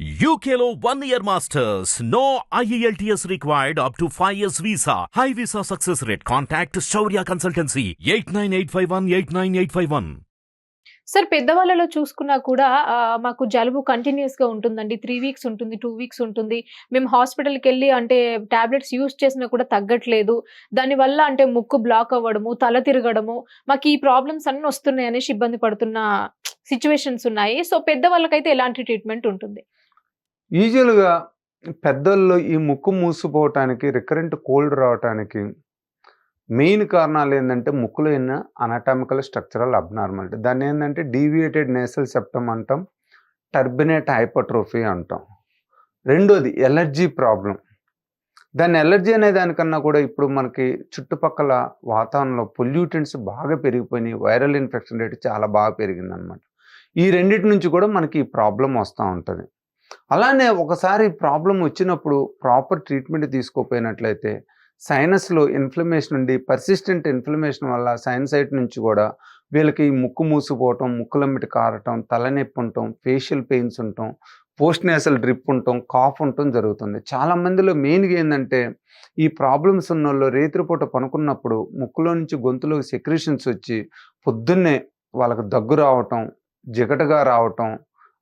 యూకేలో one year masters no IELTS required up to five years visa high visa success rate contact Shaurya consultancy eight nine eight five one eight nine eight five one sir పెద్దవాళ్ళలో చూసుకున్నా కూడా మాకు జలుబు కంటిన్యూస్గా ఉంటుందండి. Three weeks ఉంటుంది two weeks ఉంటుంది. మేము హాస్పిటల్కి వెళ్ళి అంటే టాబ్లెట్స్ యూస్ చేసినా కూడా తగ్గట్లేదు. దానివల్ల అంటే ముక్కు బ్లాక్ అవ్వడము తల తిరగడము మాకు ఈ ప్రాబ్లమ్స్ అన్నీ వస్తున్నాయి అనేసి ఇబ్బంది పడుతున్న సిచ్యువేషన్స్ ఉన్నాయి. సో పెద్దవాళ్ళకైతే ఎలాంటి ట్రీట్మెంట్ ఉంటుంది? యూజువల్గా పెద్దల్లో ఈ ముక్కు మూసిపోవటానికి రికరెంట్ కోల్డ్ రావటానికి మెయిన్ కారణాలు ఏంటంటే ముక్కులో ఉన్న అనాటామికల్ స్ట్రక్చరల్ అబ్నార్మాలిటీ దాన్ని ఏంటంటే డీవియేటెడ్ నేసల్ సెప్టమ్ అంటాం టర్బినేట్ హైపర్ట్రోఫీ అంటాం. రెండోది ఎలర్జీ ప్రాబ్లం దాని ఎలర్జీ అనే దానికన్నా కూడా ఇప్పుడు మనకి చుట్టుపక్కల వాతావరణంలో పొల్యూటెంట్స్ బాగా పెరిగిపోయినాయి. వైరల్ ఇన్ఫెక్షన్ రేట్ చాలా బాగా పెరిగిందనమాట ఈ రెండింటి నుంచి కూడా మనకి ఈ ప్రాబ్లం వస్తూ ఉంటుంది. అలానే ఒకసారి ప్రాబ్లం వచ్చినప్పుడు ప్రాపర్ ట్రీట్మెంట్ తీసుకోపోయినట్లయితే సైనస్లో ఇన్ఫ్లమేషన్ ఉండి పర్సిస్టెంట్ ఇన్ఫ్లమేషన్ వల్ల సైనసైట్ నుంచి కూడా వీళ్ళకి ముక్కు మూసిపోవటం ముక్కులమ్మిటి కారటం తలనొప్పి ఉండటం ఫేషియల్ పెయిన్స్ ఉండటం పోస్ట్ నేసల్ డ్రిప్ ఉండటం కాఫ్ ఉండటం జరుగుతుంది. చాలా మందిలో మెయిన్గా ఏంటంటే ఈ ప్రాబ్లమ్స్ ఉన్న వాళ్ళు రేతిరిపూట పనుకున్నప్పుడు ముక్కులో నుంచి గొంతులో సెక్రేషన్స్ వచ్చి పొద్దున్నే వాళ్ళకి దగ్గు రావటం జిగటగా రావటం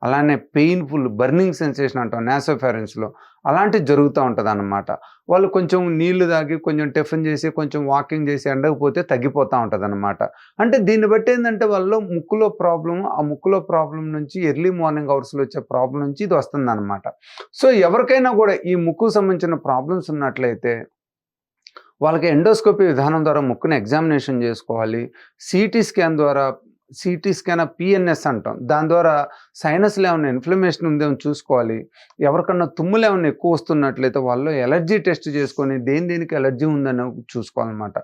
అలానే పెయిన్ఫుల్ బర్నింగ్ సెన్సేషన్ అంటాం నాసోఫెరెన్స్లో అలాంటివి జరుగుతూ ఉంటుంది అన్నమాట వాళ్ళు కొంచెం నీళ్ళు తాగి కొంచెం టిఫిన్ చేసి కొంచెం వాకింగ్ చేసి ఎండకపోతే తగ్గిపోతూ ఉంటుంది అనమాట అంటే దీన్ని బట్టి ఏంటంటే వాళ్ళు ముక్కులో ప్రాబ్లం ఆ ముక్కులో ప్రాబ్లం నుంచి ఎర్లీ మార్నింగ్ అవర్స్లో వచ్చే ప్రాబ్లం నుంచి ఇది వస్తుంది అనమాట సో ఎవరికైనా కూడా ఈ ముక్కు సంబంధించిన ప్రాబ్లమ్స్ ఉన్నట్లయితే వాళ్ళకి ఎండోస్కోపీ విధానం ద్వారా ముక్కును ఎగ్జామినేషన్ చేసుకోవాలి. సిటీ స్కాన్ ద్వారా సిటీ స్కాన్ పిఎన్ఎస్ అంటాం. దాని ద్వారా సైనస్లో ఏమైనా ఇన్ఫ్లమేషన్ ఉందేమో చూసుకోవాలి. ఎవరికన్నా తుమ్ములు ఏమైనా ఎక్కువ వస్తున్నట్లయితే వాళ్ళు ఎలర్జీ టెస్ట్ చేసుకొని దేని దేనికి ఎలర్జీ ఉందని చూసుకోవాలన్నమాట.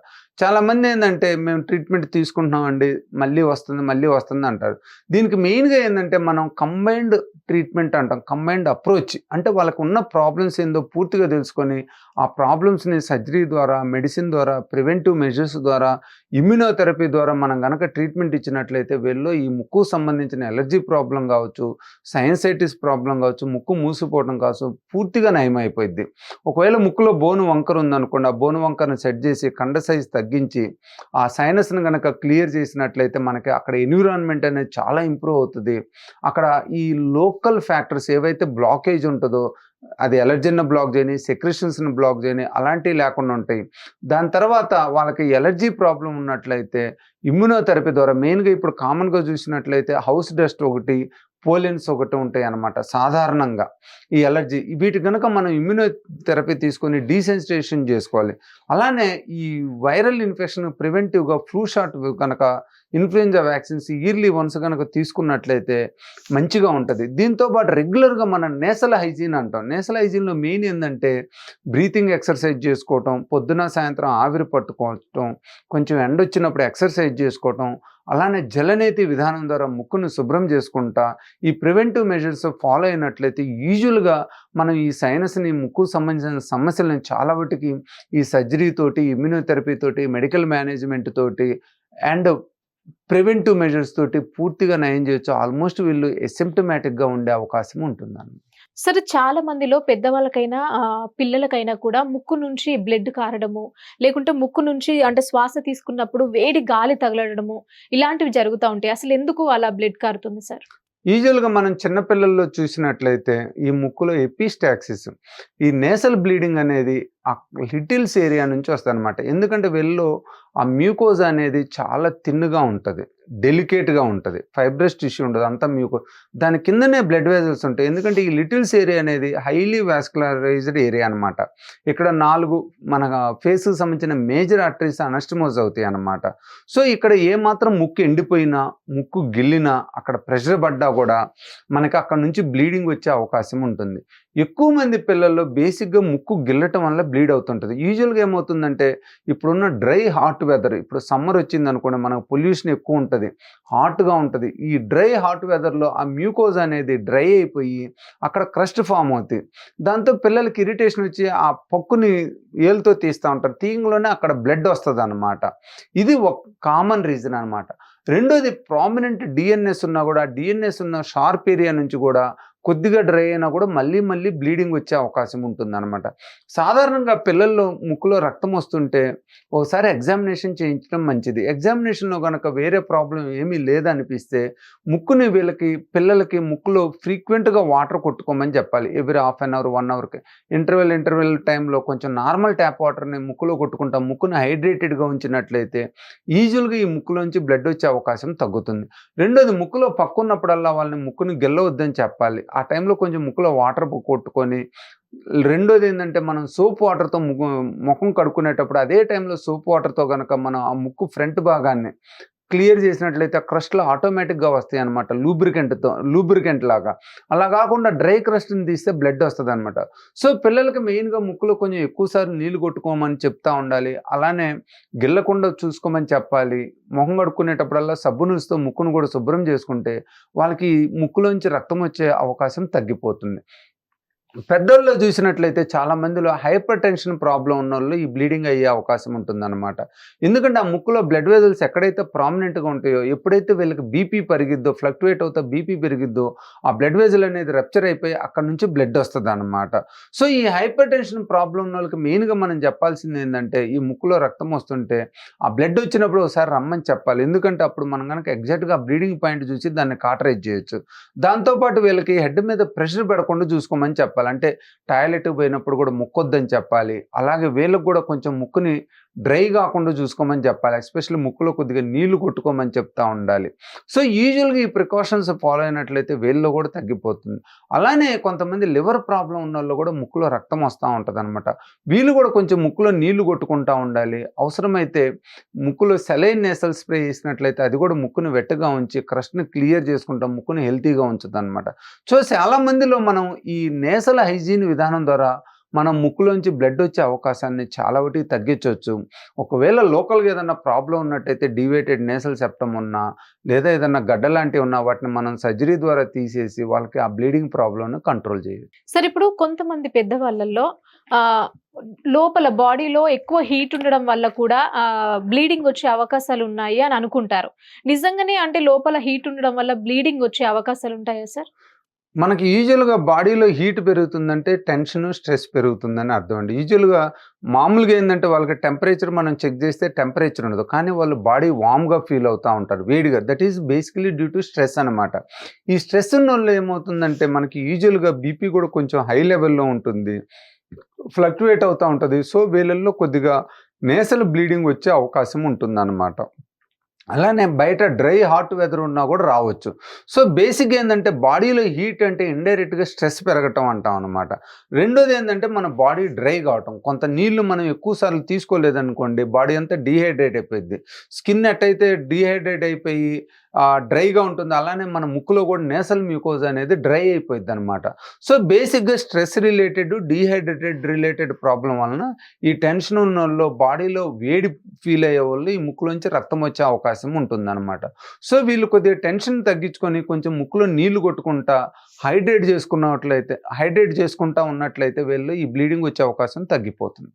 చాలామంది ఏంటంటే మేము ట్రీట్మెంట్ తీసుకుంటున్నామండి మళ్ళీ వస్తుంది మళ్ళీ వస్తుంది అంటారు. దీనికి మెయిన్గా ఏంటంటే మనం కంబైన్డ్ ట్రీట్మెంట్ అంటాం. కంబైన్డ్ అప్రోచ్ అంటే వాళ్ళకు ఉన్న ప్రాబ్లమ్స్ ఏందో పూర్తిగా తెలుసుకొని ఆ ప్రాబ్లమ్స్ని సర్జరీ ద్వారా మెడిసిన్ ద్వారా ప్రివెంటివ్ మెజర్స్ ద్వారా ఇమ్యూనోథెరపీ ద్వారా మనం కనుక ట్రీట్మెంట్ ఇచ్చినట్లయితే వీళ్ళు ఈ ముక్కు సంబంధించిన ఎలర్జీ ప్రాబ్లం కావచ్చు సైన్సైటిస్ ప్రాబ్లం కావచ్చు ముక్కు మూసిపోవడం కావచ్చు పూర్తిగా నయమైపోయింది ఒకవేళ ముక్కులో బోను వంకర ఉందనుకోండి ఆ బోను వంకరను సెట్ చేసి కండ సైజ్ తగ్గించి ఆ సైనస్ను కనుక క్లియర్ చేసినట్లయితే మనకి అక్కడ ఎన్విరాన్మెంట్ అనేది చాలా ఇంప్రూవ్ అవుతుంది. అక్కడ ఈ లోకల్ ఫ్యాక్టర్స్ ఏవైతే బ్లాకేజ్ ఉంటుందో అది ఎలర్జీని బ్లాక్ చేయని సెక్రెషన్స్ని బ్లాక్ చేయని అలాంటివి లేకుండా ఉంటాయి. దాని తర్వాత వాళ్ళకి ఎలర్జీ ప్రాబ్లం ఉన్నట్లయితే ఇమ్యునోథెరపీ ద్వారా మెయిన్గా ఇప్పుడు కామన్గా చూసినట్లయితే హౌస్ డస్ట్ ఒకటి పోలియన్స్ ఒకటి ఉంటాయి అన్నమాట సాధారణంగా ఈ ఎలర్జీ. వీటి కనుక మనం ఇమ్యూనోథెరపీ తీసుకొని డీసెన్సిటేషన్ చేసుకోవాలి. అలానే ఈ వైరల్ ఇన్ఫెక్షన్ ప్రివెంటివ్గా ఫ్లూ షాట్ కనుక ఇన్ఫ్లుయెంజా వ్యాక్సిన్స్ ఇయర్లీ వన్స్ కనుక తీసుకున్నట్లయితే మంచిగా ఉంటుంది. దీంతో పాటు రెగ్యులర్గా మనం నేసల్ హైజీన్ అంటాం. నేసల్ హైజీన్లో మెయిన్ ఏంటంటే బ్రీతింగ్ ఎక్సర్సైజ్ చేసుకోవటం పొద్దున సాయంత్రం ఆవిరి పట్టుకోవటం కొంచెం ఎండ వచ్చినప్పుడు ఎక్సర్సైజ్ చేసుకోవటం అలానే జలనేతి విధానం ద్వారా ముక్కును శుభ్రం చేసుకుంటా ఈ ప్రివెంటివ్ మెజర్స్ ఫాలో అయినట్లయితే యూజువల్గా మనం ఈ సైనస్ని ముక్కు సంబంధించిన సమస్యలను చాలా వాటికి ఈ సర్జరీతోటి ఇమ్యూనోథెరపీ తోటి మెడికల్ మేనేజ్మెంట్ తోటి అండ్ ప్రివెంటివ్ మెజర్స్ తోటి పూర్తిగా నయం చేయొచ్చు. ఆల్మోస్ట్ వీళ్ళు ఎసిమ్టమాటిక్గా ఉండే అవకాశం ఉంటుందన్నమాట. సరే చాలా మందిలో పెద్దవాళ్ళకైనా పిల్లలకైనా కూడా ముక్కు నుంచి బ్లడ్ కారడము లేకుంటే ముక్కు నుంచి అంటే శ్వాస తీసుకున్నప్పుడు వేడి గాలి తగలడము ఇలాంటివి జరుగుతూ ఉంటాయి. అసలు ఎందుకు అలా బ్లడ్ కారుతుంది సార్? యూజువల్గా మనం చిన్నపిల్లల్లో చూసినట్లయితే ఈ ముక్కులో ఎపిస్టాక్సిస్ ఈ నేసల్ బ్లీడింగ్ అనేది ఆ లిటిల్స్ ఏరియా నుంచి వస్తుంది అనమాట ఎందుకంటే వెళ్ళలో ఆ మ్యూకోజ్ అనేది చాలా తిన్నుగా ఉంటుంది. డెలికేట్గా ఉంటుంది. ఫైబ్రస్ టిష్యూ ఉంటుంది అంతా మ్యూకో దాని కిందనే బ్లడ్ వెజల్స్ ఉంటాయి. ఎందుకంటే ఈ లిటిల్స్ ఏరియా అనేది హైలీ వాస్కులరైజ్డ్ ఏరియా అనమాట ఇక్కడ నాలుగు మన ఫేస్కి సంబంధించిన మేజర్ ఆర్టరీస్ అనస్టమోజ్ అవుతాయి అన్నమాట. సో ఇక్కడ ఏ మాత్రం ముక్కు ఎండిపోయినా ముక్కు గిల్లినా అక్కడ ప్రెషర్ పడ్డా కూడా మనకి అక్కడ నుంచి బ్లీడింగ్ వచ్చే అవకాశం ఉంటుంది. ఎక్కువ మంది పిల్లల్లో బేసిక్గా ముక్కు గిల్లటం వల్ల బ్లీడ్ అవుతుంటుంది. యూజువల్గా ఏమవుతుందంటే ఇప్పుడున్న డ్రై హాట్ వెదర్ ఇప్పుడు సమ్మర్ వచ్చింది అనుకోండి మనకు పొల్యూషన్ ఎక్కువ ఉంటుంది హాట్గా ఉంటుంది. ఈ డ్రై హాట్ వెదర్లో ఆ మ్యూకోజ్ అనేది డ్రై అయిపోయి అక్కడ క్రస్ట్ ఫామ్ అవుతుంది దాంతో పిల్లలకి ఇరిటేషన్ వచ్చి ఆ పొక్కుని ఏలుతో తీస్తూ ఉంటారు. తీయంలోనే అక్కడ బ్లడ్ వస్తుంది అనమాట ఇది ఒక కామన్ రీజన్ అనమాట రెండోది ప్రామినెంట్ డిఎన్ఎస్ ఉన్నా కూడా డిఎన్ఎస్ ఉన్న షార్ప్ ఏరియా నుంచి కూడా కొద్దిగా డ్రై అయినా కూడా మళ్ళీ మళ్ళీ బ్లీడింగ్ వచ్చే అవకాశం ఉంటుందన్నమాట. సాధారణంగా పిల్లల్లో ముక్కులో రక్తం వస్తుంటే ఒకసారి ఎగ్జామినేషన్ చేయించడం మంచిది. ఎగ్జామినేషన్లో కనుక వేరే ప్రాబ్లం ఏమీ లేదనిపిస్తే ముక్కుని వీళ్ళకి పిల్లలకి ముక్కులో ఫ్రీక్వెంట్గా వాటర్ కొట్టుకోమని చెప్పాలి. Every half an hour one అవర్కి. Interval interval టైంలో కొంచెం నార్మల్ ట్యాప్ వాటర్ని ముక్కులో కొట్టుకుంటాం. ముక్కును హైడ్రేటెడ్గా ఉంచినట్లయితే యూజువల్గా ఈ ముక్కులోంచి బ్లడ్ వచ్చే అవకాశం తగ్గుతుంది. రెండోది ముక్కులో పక్కున్నప్పుడల్లా వాళ్ళని ముక్కుని గెల్లవద్దని చెప్పాలి. ఆ టైంలో కొంచెం ముక్కులో వాటర్ కొట్టుకొని రెండోది ఏంటంటే మనం సోప్ వాటర్తో ముఖం ముఖం కడుక్కునేటప్పుడు అదే టైంలో సోప్ వాటర్తో కనుక మనం ఆ ముక్కు ఫ్రంట్ భాగాన్ని క్లియర్ చేసినట్లయితే క్రస్ట్లు ఆటోమేటిక్గా వస్తాయి అనమాట లూబ్రికెంట్తో లూబ్రికెంట్ లాగా. అలా కాకుండా డ్రై క్రస్ట్ని తీస్తే బ్లడ్ వస్తుంది అనమాట సో పిల్లలకి మెయిన్గా ముక్కులో కొంచెం ఎక్కువసార్లు నీళ్ళు కొట్టుకోమని చెప్తా ఉండాలి. అలానే గిల్లకుండా చూసుకోమని చెప్పాలి. ముఖం కడుక్కునేటప్పుడల్లా సబ్బు నూసుతో ముక్కును కూడా శుభ్రం చేసుకుంటే వాళ్ళకి ముక్కులోంచి రక్తం వచ్చే అవకాశం తగ్గిపోతుంది. పెద్దోళ్ళు చూసినట్లయితే చాలా మందిలో హైపర్ టెన్షన్ ప్రాబ్లం ఉన్న వాళ్ళు ఈ బ్లీడింగ్ అయ్యే అవకాశం ఉంటుందన్నమాట. ఎందుకంటే ఆ ముక్కులో బ్లడ్ వెజల్స్ ఎక్కడైతే ప్రామినెంట్గా ఉంటాయో ఎప్పుడైతే వీళ్ళకి బీపీ పెరిగిద్దో ఫ్లక్చువేట్ అవుతా బీపీ పెరిగిద్దో ఆ బ్లడ్ వెజల్ అనేది రప్చర్ అయిపోయి అక్కడ నుంచి బ్లడ్ వస్తుంది అనమాట సో ఈ హైపర్ టెన్షన్ ప్రాబ్లం ఉన్న వాళ్ళకి మెయిన్గా మనం చెప్పాల్సింది ఏంటంటే ఈ ముక్కులో రక్తం వస్తుంటే ఆ బ్లడ్ వచ్చినప్పుడు ఒకసారి రమ్మని చెప్పాలి. ఎందుకంటే అప్పుడు మనం కనుక ఎగ్జాక్ట్గా బ్లీడింగ్ పాయింట్ చూసి దాన్ని కాటరైజ్ చేయొచ్చు. దాంతోపాటు వీళ్ళకి హెడ్ మీద ప్రెషర్ పెడకుండా చూసుకోమని చెప్పాలి. అంటే టాయిలెట్ పోయినప్పుడు కూడా ముక్కొద్దని చెప్పాలి. అలాగే వీళ్ళకి కూడా కొంచెం ముక్కుని డ్రై కాకుండా చూసుకోమని చెప్పాలి ఎస్పెషల్లీ ముక్కులో కొద్దిగా నీళ్ళు కొట్టుకోమని చెప్తా ఉండాలి. సో యూజువల్గా ఈ ప్రికాషన్స్ ఫాలో అయినట్లయితే వీళ్ళలో కూడా తగ్గిపోతుంది. అలానే కొంతమంది లివర్ ప్రాబ్లం ఉన్న వాళ్ళు కూడా ముక్కులో రక్తం వస్తూ ఉంటుంది అనమాట వీళ్ళు కూడా కొంచెం ముక్కులో నీళ్ళు కొట్టుకుంటూ ఉండాలి. అవసరమైతే ముక్కులో సెలైన్ నేసల్ స్ప్రే చేసినట్లయితే అది కూడా ముక్కును వెట్టగా ఉంచి క్రష్ని క్లియర్ చేసుకుంటాం ముక్కుని హెల్తీగా ఉంచుతుంది అనమాట సో చాలా మందిలో మనం ఈ నేసల హైజీన్ విధానం ద్వారా మనం ముక్కులోంచి బ్లడ్ వచ్చే అవకాశాన్ని చాలా ఒకటి తగ్గించవచ్చు. ఒకవేళ లోకల్గా ఏదైనా ప్రాబ్లం ఉన్నట్టయితే డివేటెడ్ నేసల్ సెప్టమ్ ఉన్నా లేదా ఏదైనా గడ్డ లాంటివి ఉన్నా వాటిని మనం సర్జరీ ద్వారా తీసేసి వాళ్ళకి ఆ బ్లీడింగ్ ప్రాబ్లంను కంట్రోల్ చేయొచ్చు. సార్ ఇప్పుడు కొంతమంది పెద్దవాళ్ళల్లో లోపల బాడీలో ఎక్కువ హీట్ ఉండడం వల్ల కూడా బ్లీడింగ్ వచ్చే అవకాశాలు ఉన్నాయి అని అనుకుంటారు. నిజంగానే అంటే లోపల హీట్ ఉండడం వల్ల బ్లీడింగ్ వచ్చే అవకాశాలు ఉంటాయా సార్? మనకి యూజువల్గా బాడీలో హీట్ పెరుగుతుందంటే టెన్షన్ స్ట్రెస్ పెరుగుతుందని అర్థం అండి. యూజువల్గా మామూలుగా ఏంటంటే వాళ్ళకి టెంపరేచర్ మనం చెక్ చేస్తే టెంపరేచర్ ఉండదు. కానీ వాళ్ళు బాడీ వామ్గా ఫీల్ అవుతూ ఉంటారు. వేడిగా. That is basically due to stress అనమాట ఈ స్ట్రెస్ ఉన్న వాళ్ళు ఏమవుతుందంటే మనకి యూజువల్గా బీపీ కూడా కొంచెం హై లెవెల్లో ఉంటుంది. ఫ్లక్చువేట్ అవుతూ ఉంటుంది. సో వీళ్ళల్లో కొద్దిగా నేసల్ బ్లీడింగ్ వచ్చే అవకాశం ఉంటుందన్నమాట. అలానే బయట డ్రై హాట్ వెదర్ ఉన్నా కూడా రావచ్చు. సో బేసిక్ ఏంటంటే బాడీలో హీట్ అంటే ఇండైరెక్ట్గా స్ట్రెస్ పెరగటం అంటాం అనమాట రెండోది ఏంటంటే మన బాడీ డ్రై కావటం. కొంత నీళ్ళు మనం ఎక్కువ సార్లు తీసుకోలేదనుకోండి బాడీ అంతా డీహైడ్రేట్ అయిపోయింది స్కిన్ ఎట్టయితే డీహైడ్రేట్ అయిపోయి డ్రైగా ఉంటుంది. అలానే మన ముక్కులో కూడా నేసల్ మ్యూకోజ్ అనేది డ్రై అయిపోయింది అనమాట సో బేసిక్గా stress related dehydrated related problem వలన ఈ టెన్షన్ ఉన్న వాళ్ళు బాడీలో వేడి ఫీల్ అయ్యే వాళ్ళు ఈ ముక్కులోంచి రక్తం వచ్చే అవకాశం అవకాశం ఉంటుందన్నమాట. సో వీళ్ళు కొద్దిగా టెన్షన్ తగ్గించుకొని కొంచెం ముక్కులో నీళ్ళు కొట్టుకుంటా హైడ్రేట్ చేసుకున్నట్లయితే హైడ్రేట్ చేసుకుంటా ఉన్నట్లయితే వీళ్ళు ఈ బ్లీడింగ్ వచ్చే అవకాశం తగ్గిపోతుంది.